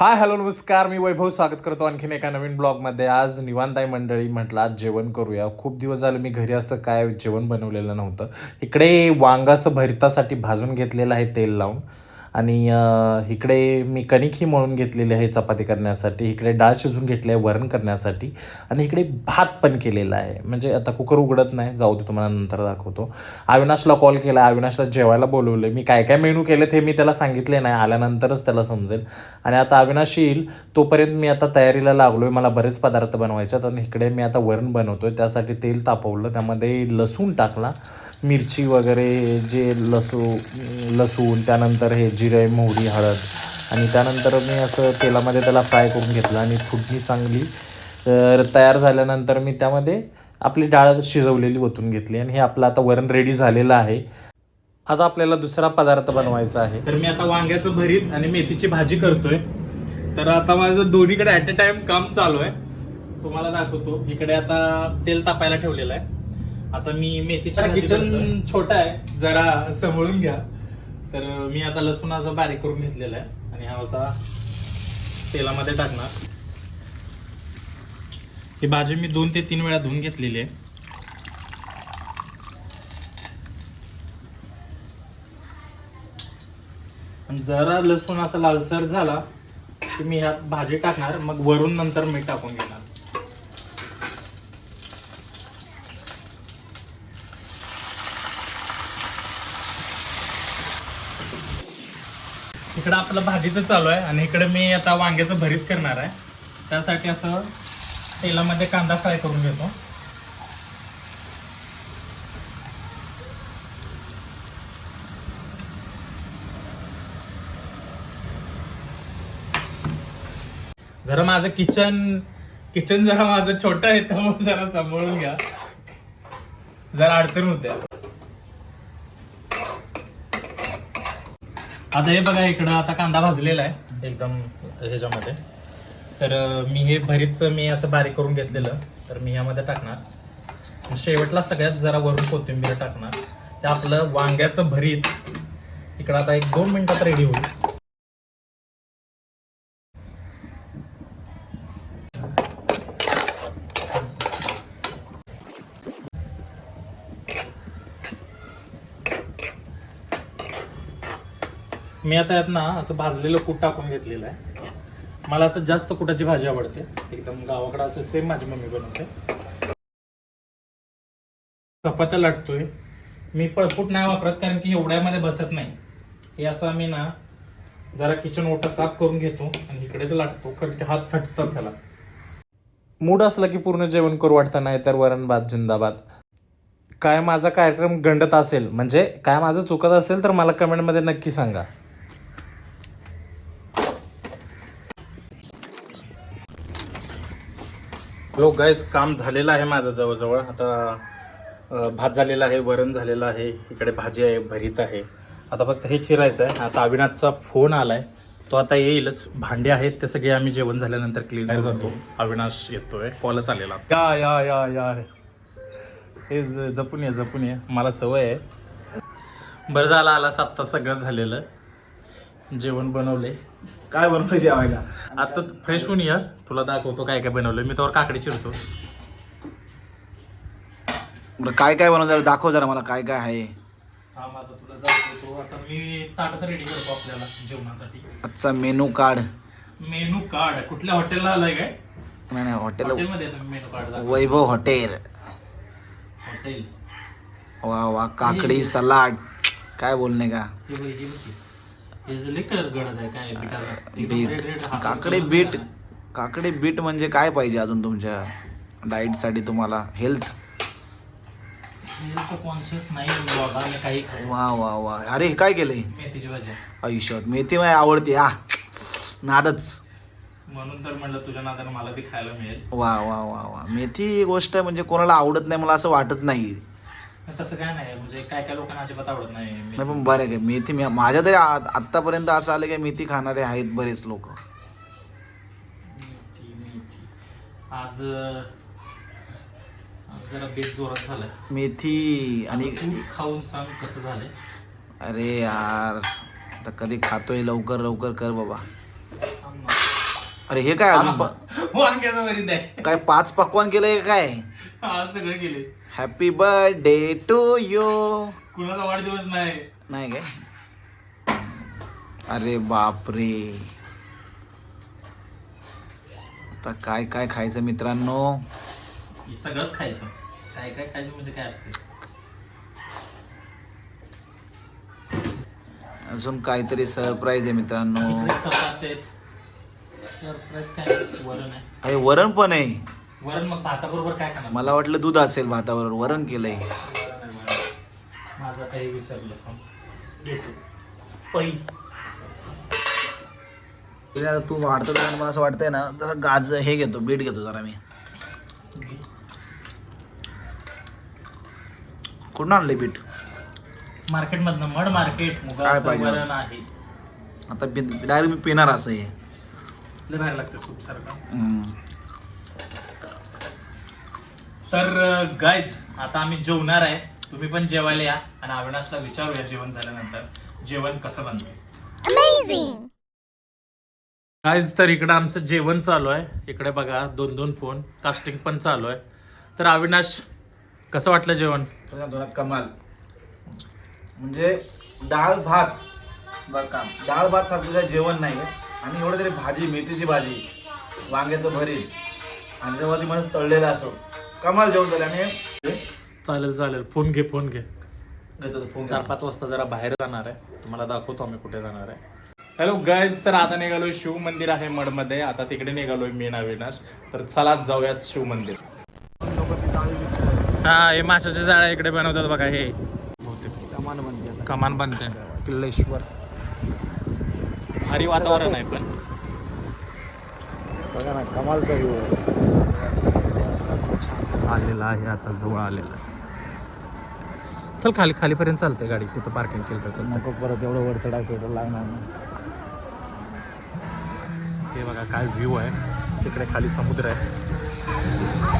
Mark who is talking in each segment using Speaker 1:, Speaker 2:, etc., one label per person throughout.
Speaker 1: Hi hello नमस्कार. मी वैभव स्वागत करतो आणखीन एका नवीन ब्लॉगमध्ये. आज निवांताई मंडळी म्हटलं आज जेवण करूया. खूप दिवस झाले मी घरी असं काय जेवण बनवलेलं नव्हतं. इकडे वांगासं भरितासाठी भाजून घेतलेलं आहे तेल लावून. आणि इकडे मी कणिकही मळून घेतलेली आहे चपाती करण्यासाठी इकडे डाळ शिजून घेतली आहे वरण करण्यासाठी आणि इकडे भात पण केलेला आहे. म्हणजे आता कुकर उघडत नाही जाऊ दे तुम्हाला नंतर दाखवतो. अविनाशला कॉल केला अविनाशला जेवायला बोलवलं. मी काय काय मेनू केले ते मी त्याला सांगितले नाही आल्यानंतरच त्याला समजेल. आणि आता अविनाश येईल तोपर्यंत मी आता तयारीला लागलो आहे मला बरेच पदार्थ बनवायचे आहेत आणि इकडे मी आता वरण बनवतो आहे त्यासाठी तेल तापवलं त्यामध्ये लसूण टाकला. मिरची वगैरे जे लसू लसूण त्यानंतर हे जिरे मोहरी हळद आणि त्यानंतर मी असं तेलामध्ये त्याला फ्राय करून घेतलं आणि फुडणी चांगली तर तयार झाल्यानंतर मी त्यामध्ये आपली डाळ शिजवलेली ओतून घेतली आणि हे आपलं आता वरण रेडी झालेलं आहे. आता आपल्याला दुसरा पदार्थ बनवायचा आहे.
Speaker 2: तर मी आता वांग्याचं भरीत आणि मेथीची भाजी करतोय. तर आता माझं दोन्हीकडे ॲट अ टाइम काम चालू आहे. तुम्हाला दाखवतो. इकडे आता तेल तापायला ठेवलेलं आहे. आता मी मेथीच्या किचन छोटा आहे जरा सांभाळून घ्या. तर मी आता लसूणाचा बारीक करून घेतलेला आहे आणि हा असा तेलामध्ये टाकणार. ही भाजी मी दोन ते तीन वेळा धुवून घेतलेली आहे. जरा लसूण असा लालसर झाला की मी ह्यात भाजी टाकणार मग वरून नंतर मीठ टाकून घेणार. इकडं आपलं भाजीचं चालू आहे आणि इकडे मी आता वांग्याचं भरीत करणार आहे. त्यासाठी असं तेलामध्ये कांदा फ्राय करून घेतो. जरा माझं किचन किचन जरा माझं छोटं आहे त्यामुळे जरा सांभाळून घ्या. जरा अडचण होत्या आता हे बघा इकडं आता कांदा भाजलेला आहे एकदम ह्याच्यामध्ये. तर मी हे भरीतचं मी असं बारीक करून घेतलेलं तर मी ह्यामध्ये टाकणार. शेवटला सगळ्यात जरा वरून कोथिंबीर टाकणार. ते आपलं वांग्याचं भरीत. इकडं आता एक दोन मिनटात रेडी होईल. मी आता यात ना असं भाजलेलं कूट टाकून घेतलेलं आहे. मला असं जास्त कुटाची भाजी आवडते. एकदम गावाकडं असं सेम माझी मम्मी बनवते. चपात्या लाटतोय. मी पळपूट नाही वापरत कारण की एवढ्यामध्ये बसत नाही. हे असं आम्ही ना जरा किचन ओटा साफ करून घेतो आणि इकडेच लाटतो कारण की हात थटतात त्याला.
Speaker 1: मूड असला की पूर्ण जेवण करू वाटतं नाही तर वरण भात जिंदाबाद. काय माझा कार्यक्रम गंडत असेल म्हणजे काय माझं चुकत असेल तर मला कमेंटमध्ये नक्की सांगा.
Speaker 2: हॅलो गाईज काम झालेलं आहे माझं जवळजवळ. आता भात झालेला आहे वरण झालेलं आहे इकडे भाजी आहे भरीत आहे. आता फक्त हे चिरायचं आहे. आता अविनाशचा फोन आलाय. तो आता येईलच. भांडे आहेत ते सगळे आम्ही जेवण झाल्यानंतर क्लीन जातो. अविनाश येतोय. कॉलच आलेला. या या या या. हे ज- जपून ये जपून ये. मला सवय आहे. बरं झालं आला आत्ता सगळं झालेलं. जेवण बनवले.
Speaker 3: काय बनवलं जेवायला?
Speaker 2: आता फ्रेश होऊन या. तुला दाखवतो काय काय बनवलं मी त्यावर काकडी चिरतो.
Speaker 3: बरं काय काय बनवलं दाखव जरा मला काय काय आहे.
Speaker 2: थांब आता तुला दाखवतो. आता मी ताटच रेडी करतो आपल्याला जेवणासाठी.
Speaker 3: आजचा मेनू कार्ड
Speaker 2: मेनू कार्ड कुठल्या हॉटेलला आलाय काय?
Speaker 3: नाही नाही हॉटेल
Speaker 2: हॉटेलमध्ये येतो menu card
Speaker 3: Vaibhav hotel
Speaker 2: hotel
Speaker 3: वा वा काकडी सलाड. काय बोलणे का?
Speaker 2: हे बघ, हे बघ. हे जे लई कलर गडद आहे काय बिटाचा? एकदम red, red.
Speaker 3: बीट काकडे बीट. काकडे बीट म्हणजे काय पाहिजे अजून तुमच्या डाईटसाठी तुम्हाला? हेल्थ
Speaker 2: हे तर कॉन्शियस नाही बाबा मी काही खाऊ.
Speaker 3: वा वा वा. अरे हे काय केलंय?
Speaker 2: मेथीची भाजी.
Speaker 3: आयुष्यात मेथी माझी आवडते. हा नादच.
Speaker 2: म्हणून तर म्हणलं तुझ्या नादानं मला ती खायला मिळेल.
Speaker 3: वा वा वा वा. मेथी ही गोष्ट म्हणजे कोणाला आवडत नाही मला असं वाटत नाही.
Speaker 2: तसं काय नाही म्हणजे काय काय लोकांना अजिबात आवडत नाही.
Speaker 3: पण बरं आहे का मेथी मी माझ्या तरी आत्तापर्यंत असं आलं की मेथी खाणारे आहेत बरेच लोक.
Speaker 2: मेथी मेथी. आज जरा बेत जोरात झालाय.
Speaker 3: मेथी आणि
Speaker 2: तू खाऊन सांग कसं झालंय.
Speaker 3: अरे यार आता कधी खातोय लवकर लवकर कर बाबा. अरे हे काय अजून प-
Speaker 1: वांग्याचं भरीत आहे.
Speaker 3: काय पाच पकवान केलंय काय?
Speaker 1: आज सगळं गेले.
Speaker 3: हॅपी बर्थडे टू यू
Speaker 1: कुणाचा वाढदिवस नाही.
Speaker 3: नाही काय? अरे बापरे. आता काय काय खायचं मित्रांनो?
Speaker 2: हे सगळंच खायचं. काय काय खायचं म्हणजे काय असते
Speaker 3: अजून काहीतरी सरप्राईज आहे मित्रांनो.
Speaker 2: इकडे चपात्या आहेत. सरप्राईज काय? वरण आहे.
Speaker 3: अरे वरण पण आहे.
Speaker 2: वरण मग भाताबरोबर काय खाणार?
Speaker 3: मला वाटलं दूध असेल भाताबरोबर. वरण केलंय.
Speaker 2: माझं काही विसरलं. पण भेटू. पै.
Speaker 3: तू वाढतो तर मला असं वाटतंय ना जरा गाज हे घेतो बीट घेतो जरा मी. कुठून आणले बीट?
Speaker 2: मार्केटमधनं मड मार्केट मुगाचं
Speaker 3: पाहिजे?
Speaker 2: वरण आहे.
Speaker 3: आता डायरेक्ट मी पिणार असं हे.
Speaker 2: लय बाहेर लागतं सूप सारखं.
Speaker 3: हम्म.
Speaker 2: तर गायज आता आम्ही जेवणार आहे. तुम्ही पण जेवायला या आणि अविनाशला विचारूया जेवण झाल्यानंतर. जेवण कसं बनतंय? गायज तर इकडं आमचं जेवण चालू आहे. इकडे बघा दोन दोन फोन. कास्टिंग पण चालू आहे. तर अविनाश कसं वाटलं जेवण?
Speaker 3: कमाल. म्हणजे डाळ भात बरं का. डाळ भात सारखं जेवण नाही आणि एवढं तरी भाजी मेथीची भाजी वांग्याचं भरीत आणि जेव्हा ती मला तळलेलं असो. कमाल जेवण झालं आणि?
Speaker 2: चालेल चालेल. फोन घे फोन घे.
Speaker 3: घेतो फोन
Speaker 2: चार पाच वाजता जरा बाहेर जाणार आहे. तुम्हाला दाखवतो आम्ही कुठे जाणार आहे. हॅलो गायज तर आता निघालोय शिव मंदिर आहे मडमध्ये आता तिकडे निघालोय मेन अविनाश. तर चला जाऊयात शिव मंदिर. हा हे माशाचे जाळ्या इकडे बनवतात बघा हे. कमान बनते किल्लेश्वर. भारी वातावरण आहे पण.
Speaker 3: बघा ना कमालचा व्ह्यू
Speaker 2: आलेला आहे आता जवळ आलेला आहे. चल खाली खालीपर्यंत चालते गाडी. तिथं पार्किंग केलं तर चालतं
Speaker 3: नको परत एवढं वर चढाव पेट्रोल लागणार ना.
Speaker 2: हे बघा काय व्ह्यू आहे. तिकडे खाली समुद्र आहे.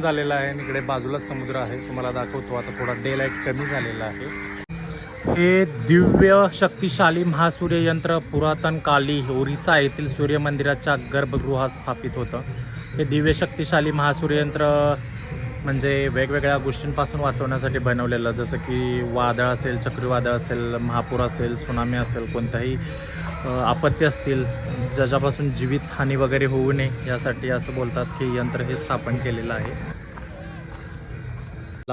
Speaker 2: आता झालेलं आहे आणि इकडे बाजूला समुद्र आहे. तुम्हाला दाखवतो आता थोडा डे लाइट कमी झालेला आहे. हे दिव्य शक्तिशाली महासूर्य यंत्र पुरातन काली ओरिसा येथील सूर्य मंदिराच्या गर्भगृहात स्थापित होतं. हे दिव्य शक्तिशाली महासूर्य यंत्र म्हणजे वेगवेगळ्या गोष्टींपासून वाचवण्यासाठी बनवलेलं जसं की वादळ असेल चक्रीवादळ असेल महापूर असेल सुनामी असेल कोणत्याही आपत्ती असतील ज्याच्यापासून जीवितहानी वगैरे होऊ नये यासाठी असं बोलतात की यंत्र हे स्थापन केलेलं आहे.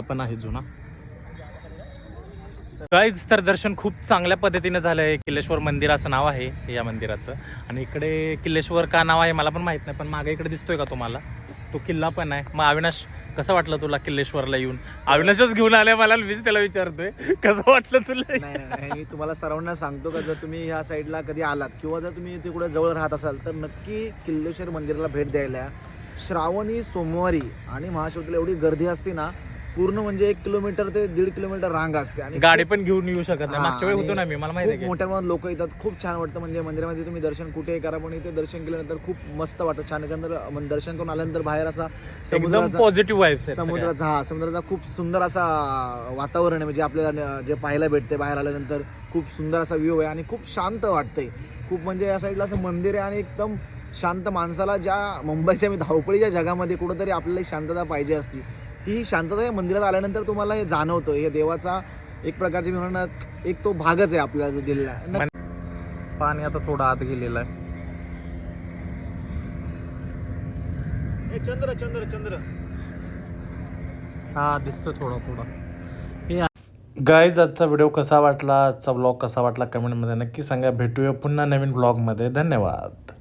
Speaker 2: पण आहे जुना. काहीच तर दर्शन खूप चांगल्या पद्धतीने झालं आहे किल्लेश्वर मंदिर असं नाव आहे या मंदिराचं. आणि इकडे किल्लेश्वर का नाव आहे मला पण माहीत नाही पण मागे इकडे दिसतोय का तुम्हाला? तो किल्ला पण आहे. मग अविनाश कसं वाटलं तुला किल्लेश्वरला येऊन? अविनाशच घेऊन आलाय मला मीच त्याला विचारतोय. कसं वाटलं तुला?
Speaker 3: नाही नाही, मी तुम्हाला सर्वांना सांगतो का जर तुम्ही ह्या साईडला कधी आलात किंवा जर तुम्ही तिकडे जवळ राहत असाल तर नक्की किल्लेश्वर मंदिराला भेट द्यायला श्रावणी सोमवारी आणि महाशिवरात्रीला एवढी गर्दी असते ना पूर्ण म्हणजे एक किलोमीटर ते दीड किलोमीटर रांग असते आणि
Speaker 2: गाडी पण घेऊन येऊ शकत नाही. मागच्या वेळी होतो ना मी मला माहिती
Speaker 3: खूप. मोठ्या प्रमाणात लोक येतात. खूप छान वाटतं म्हणजे मंदिरामध्ये तुम्ही दर्शन कुठेही करा पण इथे दर्शन केल्यानंतर खूप मस्त वाटतं. छान त्याच्यानंतर मन- दर्शन करून आल्यानंतर बाहेर असा
Speaker 2: एकदम
Speaker 3: समुद्राचा
Speaker 2: पॉझिटिव्ह वाईफ
Speaker 3: समुद्राचा हा समुद्राचा खूप सुंदर असा वातावरण आहे. म्हणजे आपल्याला न- जे पाहायला भेटते बाहेर आल्यानंतर खूप सुंदर असा व्ह्यू आहे आणि खूप शांत वाटतंय. खूप म्हणजे या साईडला असं मंदिर आहे आणि एकदम शांत माणसाला ज्या मुंबईच्या मी धावपळीच्या जगामध्ये कुठंतरी आपल्याला एक शांतता पाहिजे असती. ती शांतता या मंदिरात आल्यानंतर तुम्हाला हे जाणवतं हे देवाचा एक प्रकारचे मी म्हणणार एक तो भागच आहे आपल्याला जो दिलेला. न-
Speaker 2: पाणी आता थोडं आत गेलेलं आहे.
Speaker 3: चंद्र चंद्र चंद्र.
Speaker 2: हा दिसतो थोडा थोडा. गाईज आजचा व्हिडिओ कसा वाटला? आजचा ब्लॉग कसा वाटला? कमेंटमध्ये नक्की सांगा. भेटूया पुन्हा नवीन ब्लॉगमध्ये धन्यवाद.